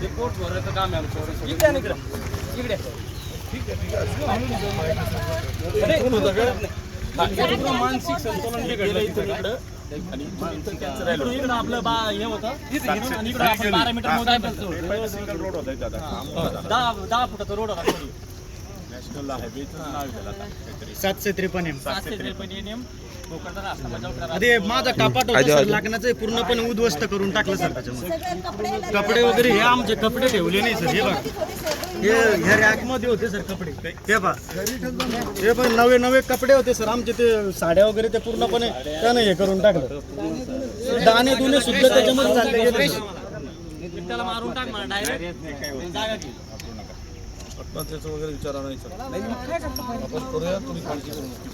Report आजची काम आहे आमचं इकडे. ठीक आहे ठीक आहे. मानसिक संतुलन बिघडलं इकडं. आणि मानसिक कॅन्सर राहिलं इकडं. आपलं बा हे होतं. आणि इकडं आपण बारा मीटर मोजायचं सिंगल रोड होता दादा. दहा दहा फुटाचा रोड होता खाली. नॅशनल हायवेचं नाव आहे त्याला आता काहीतरी सातशे त्रेपन्न सातशे करा. अरे माझा कापाट होता सर लागण्याचं पूर्णपणे उद्ध्वस्त करून टाकलं सर त्याच्यामध्ये कपडे वगैरे हे आमचे कपडे ठेवले नाही सर हे बघा. हे ह्या रॅकमध्ये होते सर कपडे. हे पहा. हे पण नवे नवे कपडे होते सर. आमचे ते साड्या वगैरे ते पूर्णपणे त्यानं हे करून टाकलं. दाणे दुने सुद्धा त्याच्यामध्ये चालले गेले. त्याला मारून टाक मला डायरेक्ट जागा वगैरे विचारा नाही सर. आपण करूया तुम्ही काळजी करू नका.